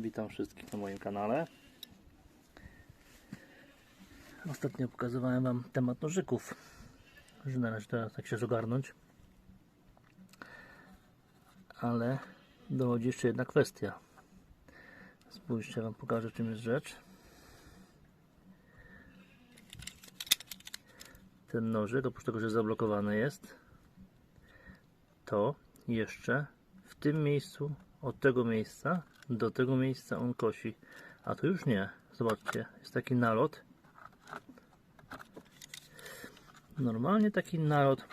Witam wszystkich na moim kanale. Ostatnio pokazywałem Wam temat nożyków, że należy teraz tak się ogarnąć. Ale dochodzi jeszcze jedna kwestia. Spójrzcie, Wam pokażę czym jest rzecz. Ten nożyk, oprócz tego, że zablokowany jest, to jeszcze w tym miejscu, od tego miejsca do tego miejsca on kosi. A tu już nie. Zobaczcie, jest taki nalot. Normalnie taki nalot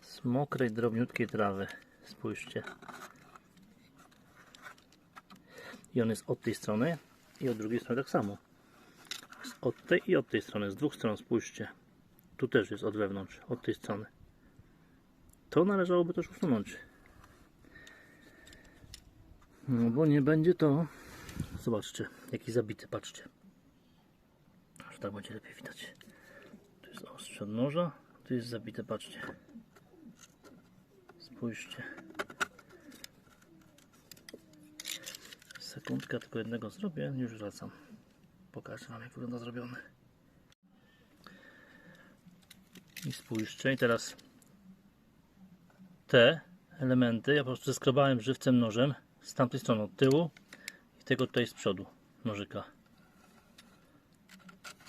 z mokrej, drobniutkiej trawy. Spójrzcie. I on jest od tej strony i od drugiej strony tak samo. Od tej i od tej strony, z dwóch stron spójrzcie. Tu też jest od wewnątrz, od tej strony. To należałoby też usunąć. No bo nie będzie to. Zobaczcie, jaki zabity, patrzcie. Aż tak będzie lepiej widać. Tu jest ostrze noża, tu jest zabite, patrzcie. Spójrzcie. Sekundkę, tylko jednego zrobię, już wracam. Pokażę Wam, jak wygląda zrobiony. I spójrzcie, i teraz te elementy ja po prostu zeskrobałem żywcem nożem z tamtej strony od tyłu i tego tutaj z przodu nożyka.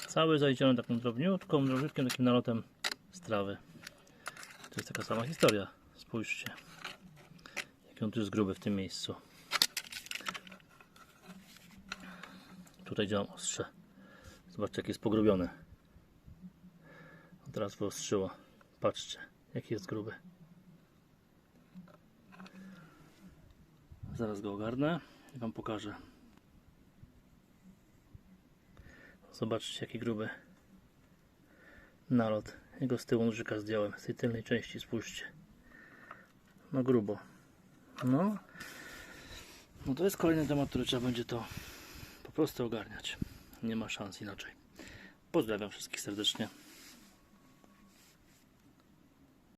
Cały zaliczony taką drobniutką nożyczkiem, takim nalotem z trawy. To jest taka sama historia. Spójrzcie. Jak on tu jest gruby w tym miejscu. Tutaj działam ostrze. Zobaczcie jak jest pogrubione. Teraz wyostrzyło. Patrzcie jaki jest gruby. Zaraz go ogarnę i Wam pokażę. Zobaczcie jaki gruby nalot. Jego z tyłu nożyka zdjąłem. Z tej tylnej części spójrzcie. No grubo. No. No to jest kolejny temat, który trzeba będzie to po prostu ogarniać. Nie ma szans inaczej. Pozdrawiam wszystkich serdecznie.